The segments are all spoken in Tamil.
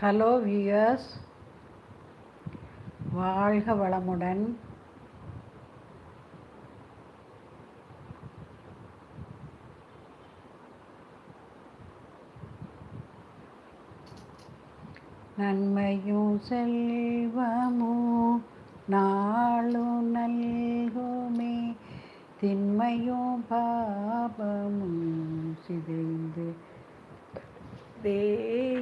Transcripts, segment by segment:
ஹலோ வியூயர்ஸ் வாழ்க வளமுடன். நன்மையும் செல்வமோ நாளும் நல்குமே. திண்மையும் பாபமும் சிதைந்து. தே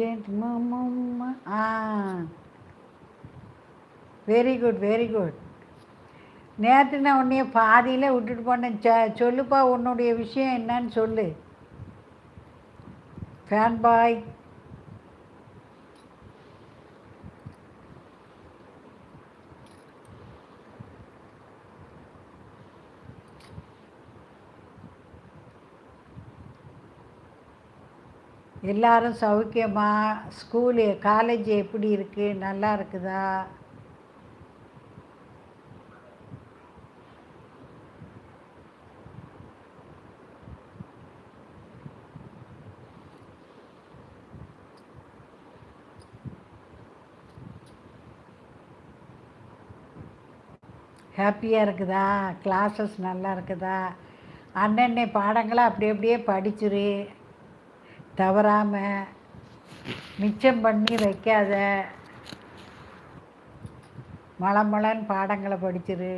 ஜென்மமும் ஆ. வெரி குட் வெரி குட் நேற்று நான் உன்னைய பாதியில் விட்டுட்டு போனேன். ச சொல்லுப்பா உன்னுடைய விஷயம் என்னன்னு சொல்லு. ஃபேன் பாய் எல்லாரும் சௌக்கியமா ஸ்கூலு காலேஜ் எப்படி இருக்குது நல்லா இருக்குதா? ஹாப்பியாக இருக்குதா? கிளாஸஸ் நல்லா இருக்குதா? அன்னன்னை பாடங்களை அப்படி அப்படியே படிச்சிரு. தவறாமல் மிச்சம் பண்ணி வைக்காத. மலமலன் பாடங்களை படிச்சிரு.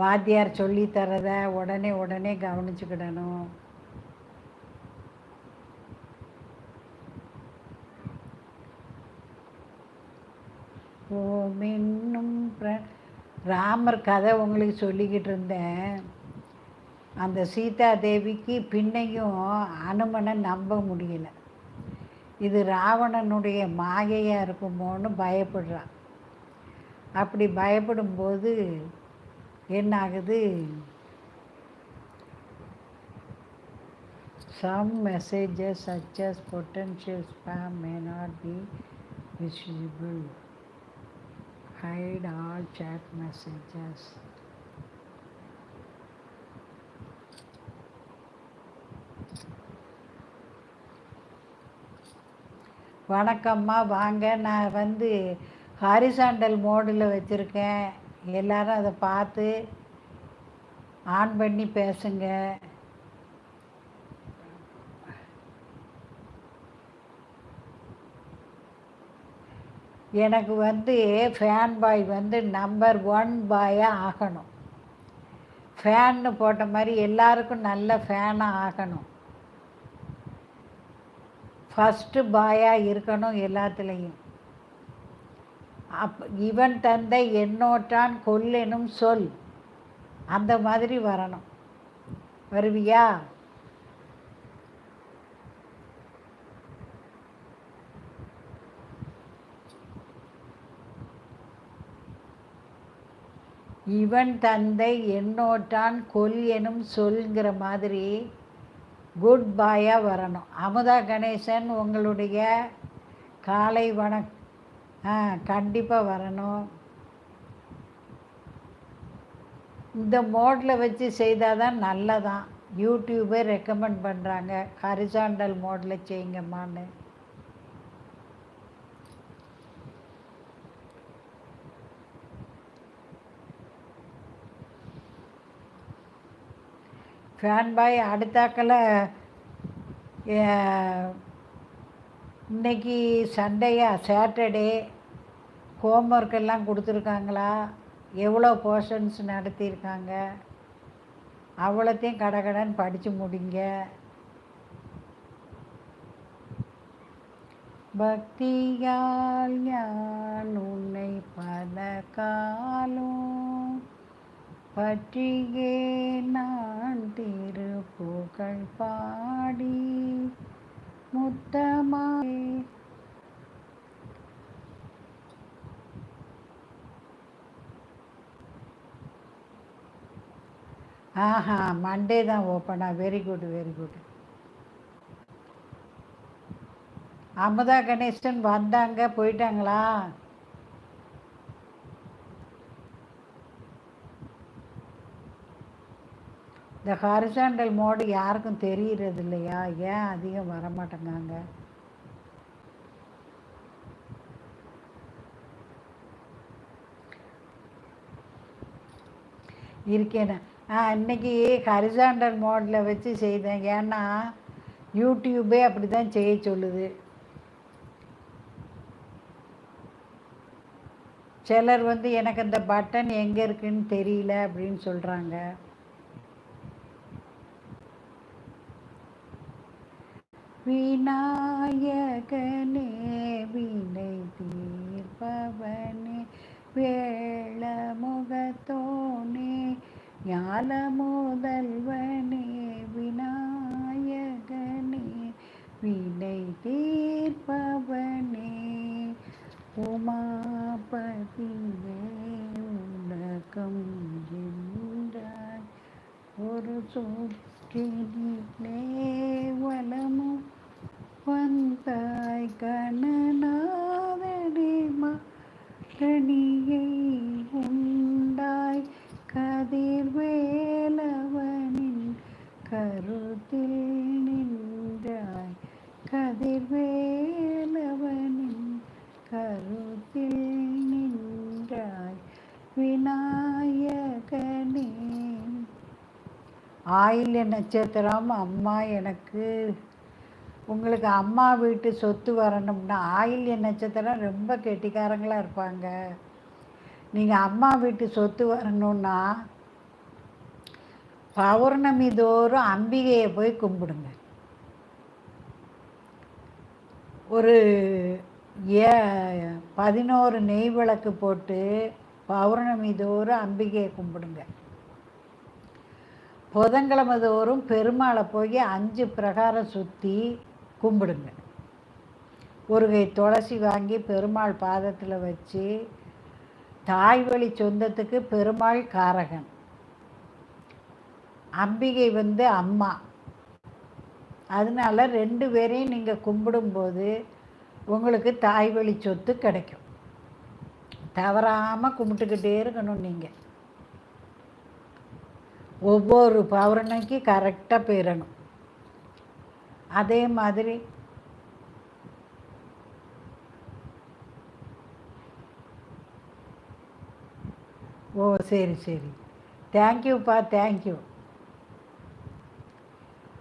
வாத்தியார் சொல்லி தரத உடனே உடனே கவனிச்சுக்கிடணும். ஓம் என்னும் ராமர் கதை உங்களுக்கு சொல்லிக்கிட்டு இருந்தேன். அந்த சீதா தேவிக்கு பின்னையும் அனுமனை நம்ப முடியல. இது ராவணனுடைய மாயையாக இருக்குமோன்னு பயப்படுறான் அப்படி பயப்படும்போது என்ன ஆகுது messages messages such as potential spam may not be. Hide all chat messages. வணக்கம்மா வாங்க. நான் வந்து ஹாரிசாண்டல் மோடில் வச்சுருக்கேன். எல்லாரும் அதை பார்த்து ஆன் பண்ணி பேசுங்க. எனக்கு வந்து ஃபேன் பாய் வந்து நம்பர் ஒன் பாயாக ஆகணும். ஃபேன்னு போட்ட மாதிரி எல்லாருக்கும் நல்ல ஃபேனாக ஆகணும். ஃபஸ்ட்டு பாயாக இருக்கணும் எல்லாத்துலேயும். அப் இவன் தந்தை என்னோட்டான் கொல்லெனும் சொல். அந்த மாதிரி வரணும். வருவியா? இவன் தந்தை என்னோட்டான் கொல் எனும் சொல்ங்கிற மாதிரி குட் பாயாக வரணும். அமுதா கணேசன் உங்களுடைய காலை வணக் ஆ கண்டிப்பாக வரணும். இந்த மோடில் வச்சு செய்தால் தான் நல்லதான். யூடியூபே ரெக்கமெண்ட் பண்ணுறாங்க ஹரிசாண்டல் மோடில் செய்யுங்கம்மான்னு. ஃபேன் பாய் அடுத்தாக்கில் இன்னைக்கு சண்டேயா சாட்டர்டே ஹோம்ஒர்க் எல்லாம் கொடுத்துருக்காங்களா? எவ்வளோ போர்ஷன்ஸ் நடத்தியிருக்காங்க? அவ்வளோத்தையும் கடகடன் படித்து முடிங்க. பக்தியால் ஞான் உன்னை பல காலம் பற்றியே நான் திருப்புகழ் பாடி முத்தமாய் ஆஹா மண்டே தான் ஓப்பனா very good very good Amudha Ganesan வந்தாங்க போயிட்டாங்களா? இந்த ஹாரிசாண்டல் மோடு யாருக்கும் தெரிகிறது இல்லையா? ஏன் அதிகம் வரமாட்டேங்காங்க? இருக்கேண்ணா ஆ இன்னைக்கு ஹரிசாண்டல் மோடில் வச்சு செய்தேன். ஏன்னா யூடியூபே அப்படி தான் செய்ய சொல்லுது. சிலர் வந்து எனக்கு அந்த பட்டன் எங்கே இருக்குன்னு தெரியல அப்படின்னு சொல்கிறாங்க விநாயகனே வினை தீர்ப்பவனே வேள முகத்தோனே ஞால முதல்வனே விநாயகனே வினை தீர்ப்பவனே. உமாபதியே உலகம் என்றாய். ஒரு சொற்கிலே வலம் வந்தாய் கணநாதனே மணியை உண்டாய் கதிர்வேலவனின் கருத்தில் நின்றாய். கதிர்வேலவனின் கருத்தில் நின்றாய். விநாயகனே. ஆயில்ய நட்சத்திரம் அம்மா எனக்கு உங்களுக்கு அம்மா வீட்டு சொத்து வரணும்னா ஆயில்ய நட்சத்திரம் ரொம்ப கெட்டிக்காரங்களாக இருப்பாங்க. நீங்கள் அம்மா வீட்டு சொத்து வரணும்னா பௌர்ணமி தோறும் அம்பிகையை போய் கும்பிடுங்க. ஒரு ஏ பதினோரு நெய் விளக்கு போட்டு பௌர்ணமி தோறும் அம்பிகையை கும்பிடுங்க. புதன்கிழமை தோறும் பெருமாளை போய் அஞ்சு பிரகாரம் சுற்றி கும்பிடுங்க. ஒரு கை துளசி வாங்கி பெருமாள் பாதத்தில் வச்சு தாய் வழி சொந்தத்துக்கு பெருமாள் காரகன். அம்பிகை வந்து அம்மா. அதனால ரெண்டு பேரையும் நீங்கள் கும்பிடும்போது உங்களுக்கு தாய் வழி சொத்து கிடைக்கும். தவறாமல் கும்பிட்டுக்கிட்டே இருக்கணும் நீங்கள் ஒவ்வொரு பௌர்ணமிக்கு கரெக்டாக போயிடணும். அதே மாதிரி ஓ சரி சரி. தேங்க்யூப்பா தேங்க்யூ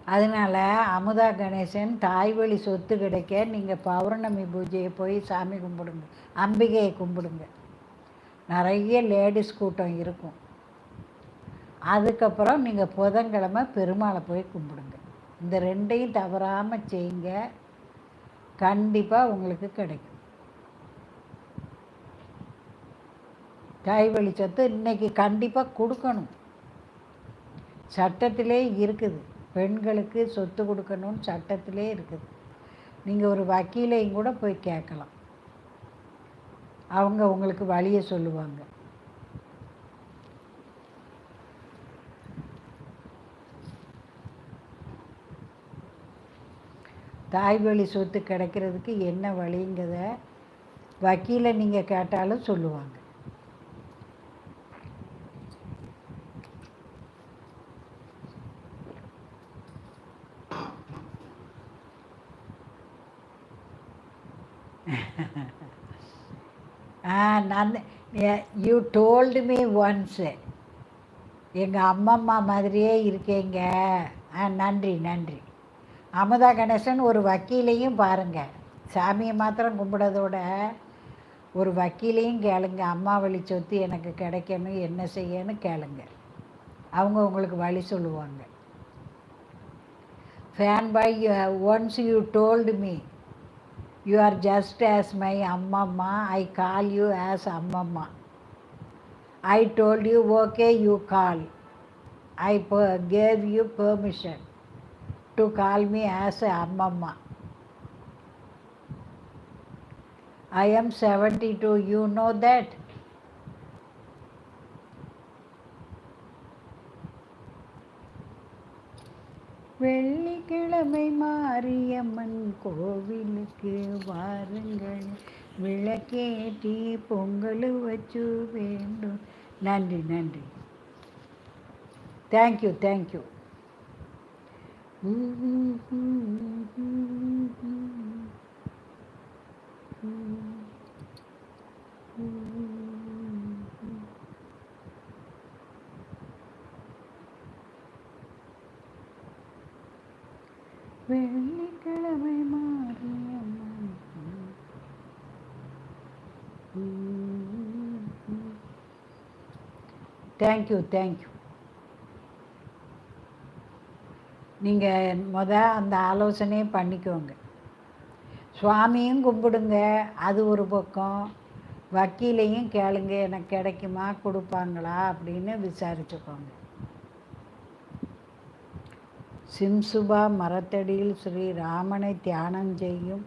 அதனால் அமுதா கணேசன் தாய் வழி சொத்து கிடைக்க நீங்கள் பௌர்ணமி பூஜையை போய் சாமி கும்பிடுங்க. அம்பிகையை கும்பிடுங்க. நிறைய லேடிஸ் கூட்டம் இருக்கும். அதுக்கப்புறம் நீங்கள் புதன்கிழமை பெருமாளை போய் கும்பிடுங்க. இந்த ரெண்டையும் தவறாமல் செய்யுங்க கண்டிப்பாக உங்களுக்கு கிடைக்கும். தாய் சொத்து இன்றைக்கி கண்டிப்பாக கொடுக்கணும். சட்டத்திலே இருக்குது. பெண்களுக்கு சொத்து கொடுக்கணும்னு சட்டத்திலே இருக்குது. நீங்கள் ஒரு வக்கீலையும் கூட போய் கேட்கலாம். அவங்க உங்களுக்கு வழியை சொல்லுவாங்க. தாய் வழி சொத்து கிடைக்கிறதுக்கு என்ன வழிங்கிறத வக்கீலை நீங்கள் கேட்டாலும் சொல்லுவாங்க. ஆ நான் யூ டோல்டு மீ ஒன்ஸு எங்கள் அம்மம்மா மாதிரியே இருக்கீங்க. ஆ நன்றி நன்றி. அமுதா கணேசன் ஒரு வக்கீலையும் பாருங்கள் சாமியை மாத்திரம் கும்பிடதோட ஒரு வக்கீலையும் கேளுங்க. அம்மா வழி சொத்து எனக்கு கிடைக்கணும் என்ன செய்யணும் கேளுங்க. அவங்க உங்களுக்கு வழி சொல்லுவாங்க. Fan by once you told me you are just as my ammamma I call you as ammamma. I told you okay you call I gave you permission to call me as a ammamma. I am 72, you know that? வெள்ளிக்கிழமை மாரியம்மன் கோவிலுக்கு வாருங்கள். விளக்கேட்டி பொங்கல் வச்சு வேண்டும். நன்றி நன்றி. தேங்க்யூ தேங்க்யூ வெள்ளிக்கிழமை மாரியம்மன் தேங்க்யூ தேங்க்யூ நீங்கள் முத அந்த ஆலோசனையை பண்ணிக்கோங்க. சுவாமியும் கும்பிடுங்க. அது ஒரு பக்கம். வக்கீலையும் கேளுங்க. எனக்கு கிடைக்குமா? கொடுப்பாங்களா? அப்படின்னு விசாரிச்சுக்கோங்க. சிம்சுபா மரத்தடியில் ஸ்ரீ ராமனை தியானம் செய்யும்.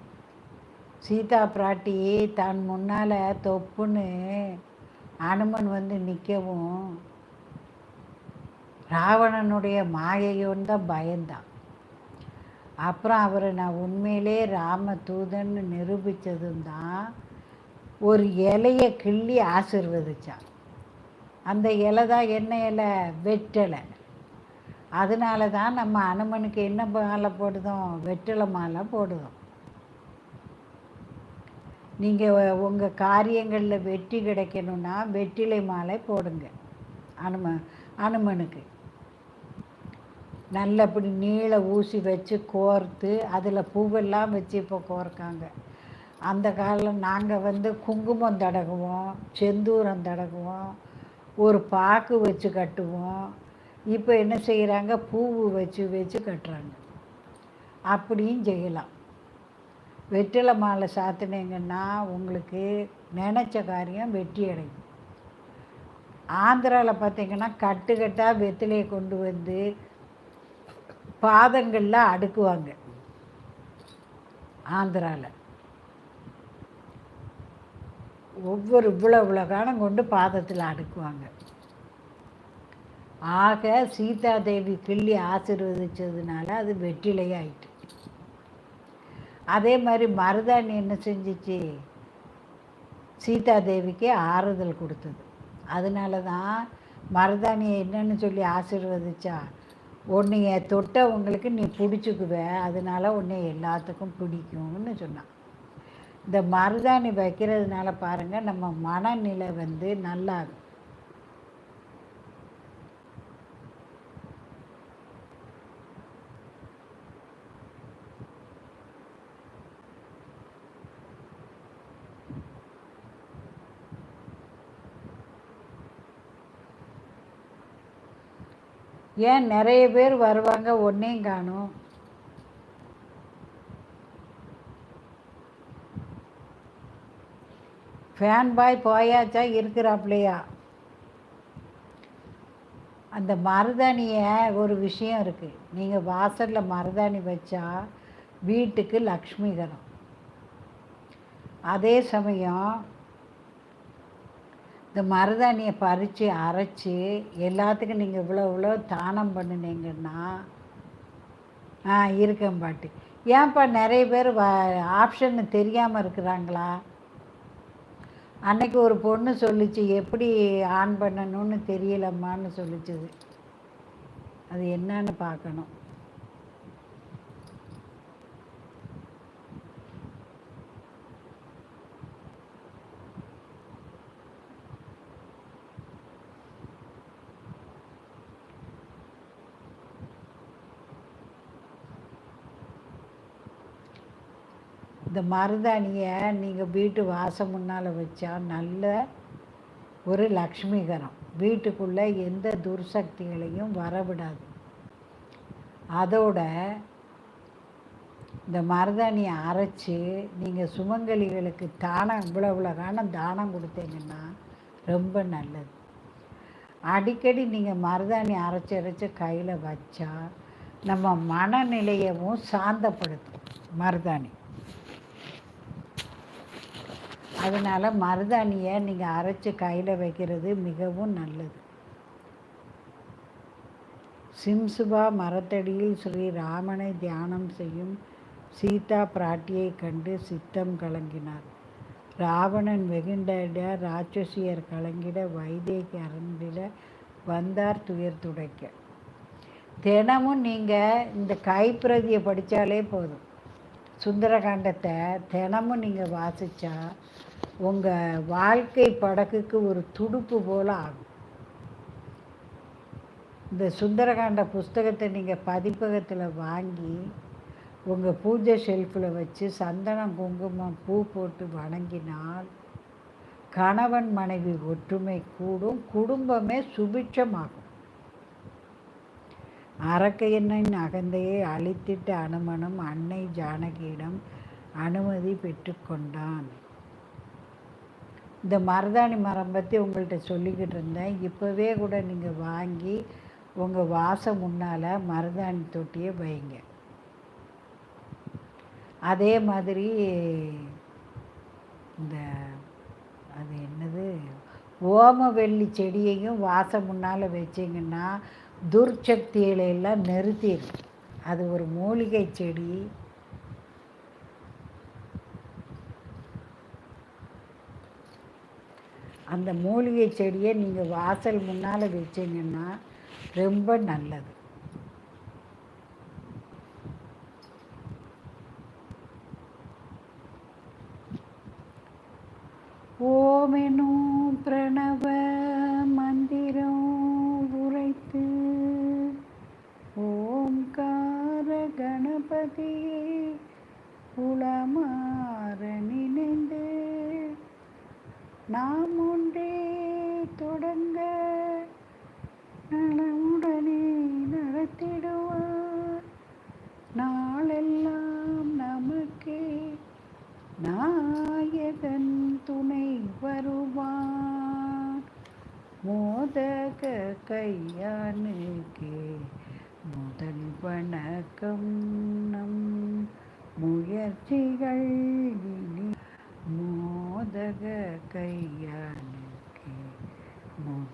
சீதா பிராட்டி தான் முன்னால் தொப்புன்னு அனுமன் வந்து நிற்கவும் ராவணனுடைய மாயையோன்னு தான் பயந்தான். அப்புறம் அவரை நான் உண்மையிலே ராம தூதன்னு நிரூபித்ததும் தான் ஒரு இலையை கிள்ளி ஆசிர்வதிச்சான். அந்த இலை தான் என்ன இலை? வெட்டலை அதனால தான் நம்ம அனுமனுக்கு என்ன மாலை போடுதோம்? வெட்டலை மாலை போடுதோம். நீங்கள் உங்கள் காரியங்களில் வெற்றி கிடைக்கணும்னா வெற்றிலை மாலை போடுங்க அனும அனுமனுக்கு. நல்லபடி நீள ஊசி வச்சு கோர்த்து அதில் பூவெல்லாம் வச்சு இப்போ கோர்க்காங்க. அந்த காலம் நாங்கள் வந்து குங்குமம் தடகுவோம் செந்தூரம் தடகுவோம் ஒரு பாக்கு வச்சு கட்டுவோம். இப்போ என்ன செய்கிறாங்க? பூவு வச்சு வச்சு கட்டுறாங்க. அப்படியும் செய்யலாம். வெற்றிலை மாலை சாத்தினீங்கன்னா உங்களுக்கு நினச்ச காரியம் வெற்றி அடையும். ஆந்திராவில் பார்த்திங்கன்னா கட்டுக்கட்டாக வெற்றிலையை கொண்டு வந்து பாதங்களில் அடுக்குவாங்க. ஆந்திராவில் ஒவ்வொரு இவ்வளோ இவ்வளோ காலம் கொண்டு பாதத்தில் அடுக்குவாங்க. ஆக சீதாதேவி கிள்ளி ஆசிர்வதிச்சதுனால அது வெற்றிலையாயிட்டு. அதே மாதிரி மருதாணி என்ன செஞ்சிச்சு? சீதாதேவிக்கு ஆறுதல் கொடுத்தது. அதனால தான் மருதாணியை என்னன்னு சொல்லி ஆசிர்வதிச்சா உன்னைய தொட்டவங்களுக்கு நீ பிடிச்சிக்குவ. அதனால உன்னை எல்லாத்துக்கும் பிடிக்கும்னு சொன்னான். இந்த மருதாணி வைக்கிறதுனால பாருங்கள் நம்ம மனநிலை வந்து நல்லா ஏன் நிறைய பேர் வருவாங்க ஒன்றையும் காணும். ஃபேன் பாய் போயாச்சா இருக்கிறாப்லையா? அந்த மருதாணியை ஒரு விஷயம் இருக்குது நீங்கள் வாசலில் மருதாணி வச்சா வீட்டுக்கு லக்ஷ்மிகரம் அதே சமயம் இந்த மருதாணியை பறித்து அரைச்சி எல்லாத்துக்கும் நீங்கள் இவ்வளோ இவ்வளோ தானம் பண்ணினீங்கன்னா ஆ இருக்கேன் பாட்டி. ஏன்ப்பா நிறைய பேர் வ ஆப்ஷன் தெரியாமல் இருக்கிறாங்களா? அன்னைக்கு ஒரு பொண்ணு சொல்லிச்சு எப்படி ஆன் பண்ணணும்னு தெரியலம்மான்னு சொல்லிச்சுது. அது என்னன்னு பார்க்கணும். இந்த மருதாணியை நீங்கள் வீட்டு வாசம் முன்னால் வச்சா நல்ல ஒரு லக்ஷ்மிகரம். வீட்டுக்குள்ளே எந்த துர்சக்திகளையும் வரவிடாது. அதோட இந்த மருதாணியை அரைச்சி நீங்கள் சுமங்கலிகளுக்கு தானம் இவ்வளோ இவ்வளோ காலம் தானம் கொடுத்தீங்கன்னா ரொம்ப நல்லது. அடிக்கடி நீங்கள் மருதாணி அரைச்சி அரைச்சி கையில் வச்சா நம்ம மனநிலையவும் சாந்தப்படுத்தும் மருதாணி. அதனால் மருதாணியை நீங்கள் அரைச்சி கையில் வைக்கிறது மிகவும் நல்லது. சிம்சுபா மரத்தடியில் ஸ்ரீ ராமனை தியானம் செய்யும் சீதா பிராட்டியை கண்டு சித்தம் கலங்கினார். ராவணன் வெகுண்டட ராட்சசியர் கலங்கிட வைதேகி அரண்டில வந்தார் துயர் துடைக்க. தினமும் நீங்கள் இந்த கைப்பிரதியை படித்தாலே போதும். சுந்தரகாண்டத்தை தினமும் நீங்கள் வாசித்தா உங்கள் வாழ்க்கை படகுக்கு ஒரு துடுப்பு போல் ஆகும். இந்த சுந்தரகாண்ட புஸ்தகத்தை நீங்கள் பதிப்பகத்தில் வாங்கி உங்கள் பூஜை ஷெல்ஃபில் வச்சு சந்தனம் குங்குமம் பூ போட்டு வணங்கினால் கணவன் மனைவி ஒற்றுமை கூடும் குடும்பமே சுபிட்சமாகும். அரக்கையனின் அகந்தையை அழித்திட்ட அனுமனும் அன்னை ஜானகியிடம் அனுமதி பெற்றுக்கொண்டான் இந்த மருதாணி மரம் பற்றி உங்கள்கிட்ட சொல்லிக்கிட்டு இருந்தேன். இப்போவே கூட நீங்கள் வாங்கி உங்கள் வாசம் முன்னால் மருதாணி தொட்டியை வைங்க. அதே மாதிரி இந்த அது என்னது? ஓமவெள்ளி செடியையும் வாசம் முன்னால் வச்சிங்கன்னா துர்ச்சக்திகளை எல்லாம் நிறுத்திடும் அது ஒரு மூலிகை செடி. அந்த மூலிகை செடியை நீங்கள் வாசல் முன்னால் வச்சிங்கன்னா ரொம்ப நல்லது. ஓமெனும்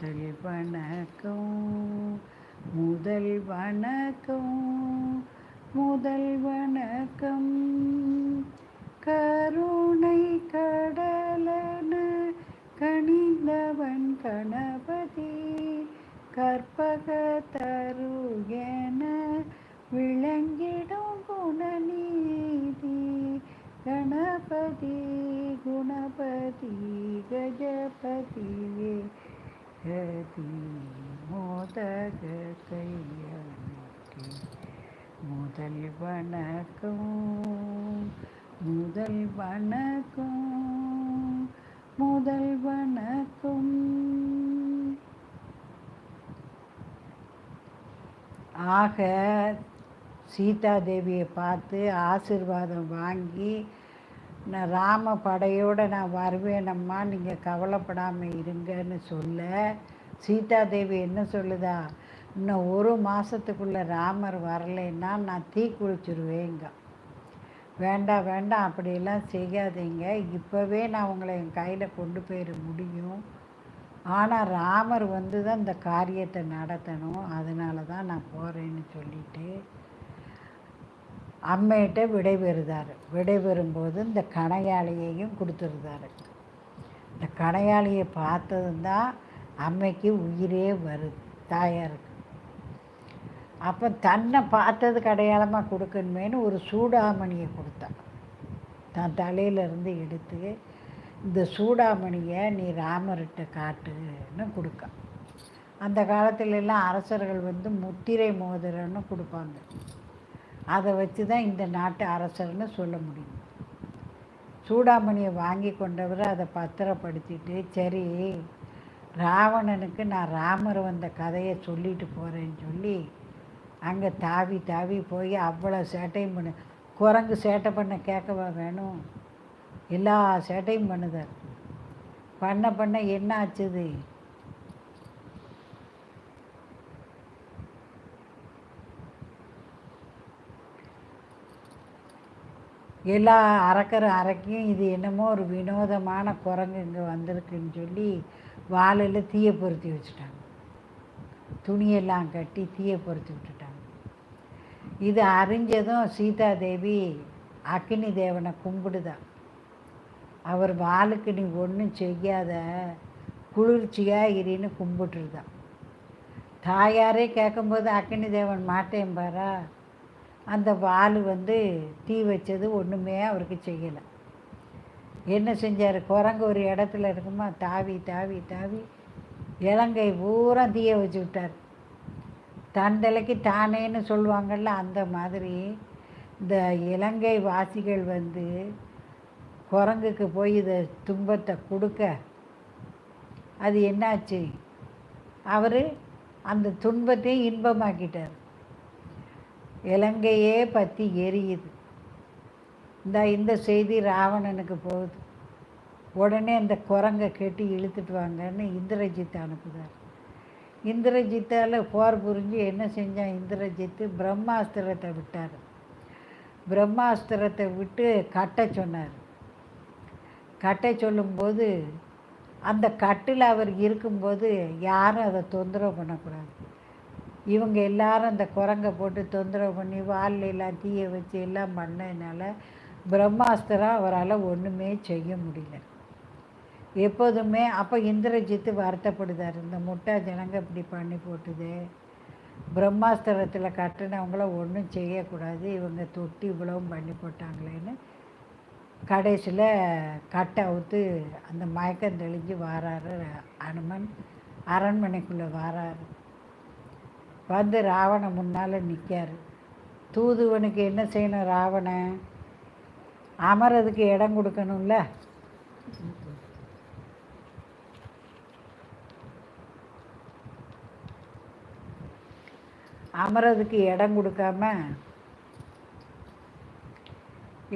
முதல் வணக்கம் முதல் வணக்கம் முதல் வணக்கம். கருணை கடலன கணிந்தவன் கணபதி கற்பக தரு என விளங்கிடும் குணநீதி. கணபதி குணபதி கஜபதியே. கதி மோதக கையனுக்கு முதல் வணக்கம் முதல் வணக்கம் முதல் வணக்கம். ஆக சீதாதேவியை பார்த்து ஆசிர்வாதம் வாங்கி நான் ராம படையோடு நான் வருவேனம்மா நீங்கள் கவலைப்படாமல் இருங்கன்னு சொல்ல. சீதாதேவி என்ன சொல்லுதா? இன்னும் ஒரு மாதத்துக்குள்ளே ராமர் வரலைன்னா நான் தீ குளிச்சிருவேங்க. வேண்டாம் வேண்டாம் அப்படியெல்லாம் செய்யாதீங்க. இப்போவே நான் உங்களை என் கையில் கொண்டு போயிட முடியும். ஆனால் ராமர் வந்து தான் இந்த காரியத்தை நடத்தணும். அதனால தான் நான் போகிறேன்னு சொல்லிவிட்டு அம்மையிட்ட விடைபெறுதார். விடைபெறும்போது இந்த கணையாளியையும் கொடுத்துருந்தாரு இந்த கணையாளியை பார்த்ததும் தான் அம்மைக்கு உயிரே வருது தாயாருக்கு அப்போ தன்னை பார்த்தது அடையாளமாக கொடுக்கணுமேனு ஒரு சூடாமணியை கொடுத்தான் தான் தலையிலேருந்து எடுத்து இந்த சூடாமணியை நீ ராமர்கிட்ட காட்டுன்னு கொடுக்க. அந்த காலத்துலலாம் அரசர்கள் வந்து முத்திரை மோதிரன்னு கொடுப்பாங்க. அதை வச்சு தான் இந்த நாட்டு அரசர்னு சொல்ல முடியும். சூடாமணியை வாங்கி கொண்டவர் அதை பத்திரப்படுத்திட்டு சரி ராவணனுக்கு நான் ராமர் வந்த கதையை சொல்லிட்டு போகிறேன்னு சொல்லி அங்கே தாவி தாவி போய் அவ்வளோ சேட்டையும் பண்ணு. குரங்கு சேட்டை பண்ண கேட்கவா வேணும் எல்லா சேட்டையும் பண்ணுதார். பண்ண பண்ண என்ன ஆச்சுது எல்லா அறக்கிற அரைக்கும் இது என்னமோ ஒரு வினோதமான குரங்கு இங்கே வந்திருக்குன்னு சொல்லி வாளில் தீயை பொருத்தி வச்சுட்டாங்க. துணியெல்லாம் கட்டி தீயை பொருத்தி விட்டுட்டாங்க. இது அறிஞ்சதும் சீதாதேவி அக்னி தேவனை கும்பிடுதான் அவர் வாளுக்கு நீ ஒன்றும் செய்யாத குளிர்ச்சியாக இரின்னு கும்பிட்டுருதான் தாயாரே கேட்கும்போது அக்னி தேவன் மாட்டேன் பாரா அந்த வாள் வந்து தீ வச்சது ஒன்றுமே அவருக்கு செய்யலை. என்ன செஞ்சார்? குரங்கு ஒரு இடத்துல இருக்குமா? தாவி தாவி தாவி இலங்கை பூரா தீய வச்சு விட்டார். தண்டலைக்கு தானேன்னு சொல்லுவாங்கள்ல அந்த மாதிரி இந்த இலங்கை வாசிகள் வந்து குரங்குக்கு போய் இதை துன்பத்தை கொடுக்க அது என்னாச்சு? அவர் அந்த துன்பத்தையும் இன்பமாக்கிட்டார். இலங்கையே பற்றி எரியுது. இந்த இந்த செய்தி ராவணனுக்கு போகுது. உடனே அந்த குரங்கை கெட்டி இழுத்துட்டு வாங்கன்னு இந்திரஜித் அனுப்புதார் இந்திரஜித்தால் போர் புரிஞ்சு என்ன செஞ்சான் இந்திரஜித்து பிரம்மாஸ்திரத்தை விட்டார். பிரம்மாஸ்திரத்தை விட்டு கட்ட சொன்னார். கட்டை சொல்லும்போது அந்த கட்டில் அவர் இருக்கும்போது யாரும் அதை தொந்தரவு பண்ணக்கூடாது. இவங்க எல்லாரும் அந்த குரங்கை போட்டு தொந்தரவு பண்ணி வாலில் எல்லாம் தீயை வச்சு எல்லாம் பண்ணதுனால பிரம்மாஸ்திரம் அவரால் ஒன்றுமே செய்ய முடியல. எப்போதுமே அப்போ இந்திரஜித்து வருத்தப்படுதார் இந்த முட்டா ஜனங்க இப்படி பண்ணி போட்டுது பிரம்மாஸ்திரத்தில் கட்டினவங்கள ஒன்றும் செய்யக்கூடாது இவங்க தொட்டி இவ்வளவும் பண்ணி போட்டாங்களேன்னு கடைசியில் கட்டை அவுத்து அந்த மயக்கம் தெளிஞ்சு வாராரு அனுமன் அரண்மனைக்குள்ளே வாராரு. வந்து ராவண முன்னால் நிற்கார் தூதுவனுக்கு என்ன செய்யணும் ராவணன் அமரதுக்கு இடம் கொடுக்கணும்ல. அமரதுக்கு இடம் கொடுக்காம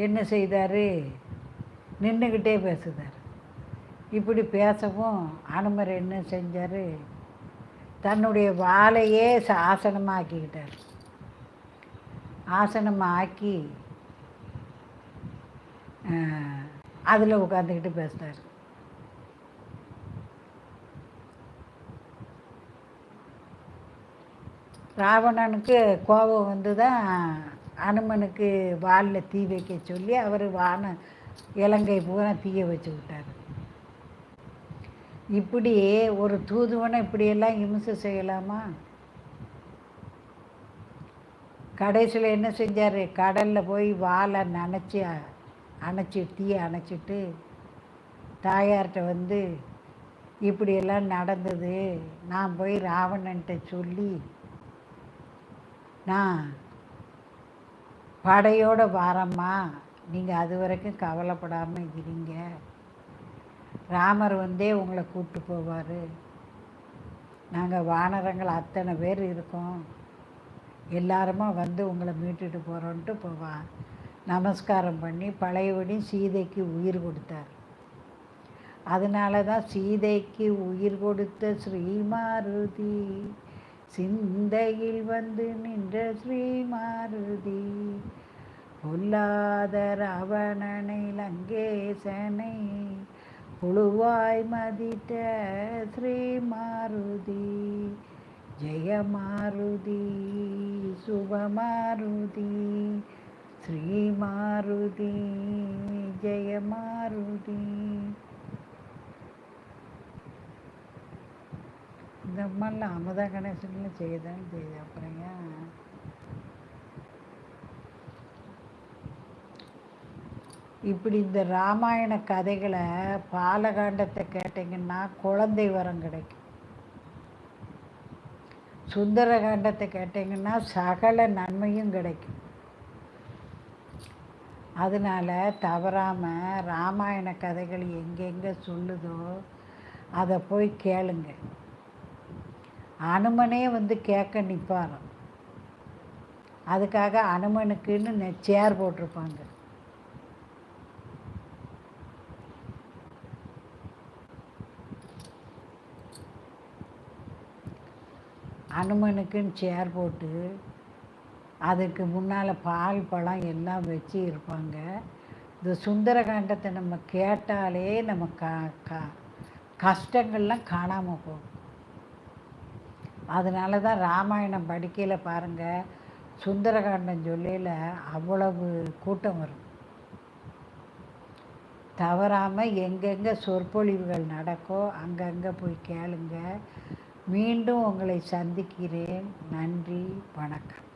என்ன செய்தார்? நின்றுக்கிட்டே பேசுதார். இப்படி பேசவும் அனுமர் என்ன செஞ்சார்? தன்னுடைய வாழையே ஆசனமாக ஆக்கிக்கிட்டார் ஆசனமாக ஆக்கி அதில் உட்காந்துக்கிட்டு பேசுகிறார் ராவணனுக்கு கோபம் வந்து தான் அனுமனுக்கு வாலில் தீ வைக்க சொல்லி அவர் வான இலங்கை பூரா தீய வச்சு விட்டார். இப்படி ஒரு தூதுவனை இப்படியெல்லாம் இம்சை செய்யலாமா? கடைசியில் என்ன செஞ்சார்? கடலில் போய் வாழை நினச்சி அணைச்சி தீயை அணைச்சிட்டு தாயார்கிட்ட வந்து இப்படியெல்லாம் நடந்தது. நான் போய் ராவணன்ட்ட சொல்லி நான் படையோட வாரம்மா. நீங்கள் அது வரைக்கும் கவலைப்படாமல் இருங்க. ராமர் வந்தே உங்களை கூப்பிட்டு போவார். நாங்கள் வானரங்கள் அத்தனை பேர் இருக்கோம். எல்லாருமா வந்து உங்களை மீட்டுட்டு போகிறோன்ட்டு போவான் நமஸ்காரம் பண்ணி பழையபடி சீதைக்கு உயிர் கொடுத்தார். அதனால தான் சீதைக்கு உயிர் கொடுத்த ஸ்ரீமாருதி சிந்தையில் வந்து நின்ற ஸ்ரீமாருதி பொல்லாத ராவணனை லங்கேசனை புழுவாய் மதித்த ஸ்ரீமாருதி ஜெயமாருதி சுபமாருதி ஸ்ரீமாருதி ஜெயமாருதி இந்த மாதிரிலாம் அமுதா கணேசன்லாம் செய்யதான் செய்யுது அப்புறம் ஏன் இப்படி இந்த ராமாயண கதைகளை பாலகாண்டத்தை கேட்டிங்கன்னா குழந்தை வரம் கிடைக்கும். சுந்தரகாண்டத்தை கேட்டிங்கன்னா சகல நன்மையும் கிடைக்கும். அதனால் தவறாமல் ராமாயண கதைகள் எங்கெங்கே சொல்லுதோ அதை போய் கேளுங்க. அனுமனே வந்து கேட்க நிற்பாராம் அதுக்காக அனுமனுக்குன்னு சேர் போட்டிருப்பாங்க. அனுமனுக்குன்னு சேர் போட்டு அதுக்கு முன்னால் பால் பழம் எல்லாம் வச்சு இருப்பாங்க. இந்த சுந்தரகாண்டத்தை நம்ம கேட்டாலே நம்ம க கா கஷ்டங்கள்லாம் காணாமல் போகும். அதனால தான் ராமாயணம் படிக்கையில் பாருங்கள் சுந்தரகாண்டம் சொல்லையில் அவ்வளவு கூட்டம் வரும். தவறாமல் எங்கெங்கே சொற்பொழிவுகள் நடக்கோ அங்கங்கே போய் கேளுங்க. மீண்டும் உங்களை சந்திக்கிறேன். நன்றி வணக்கம்.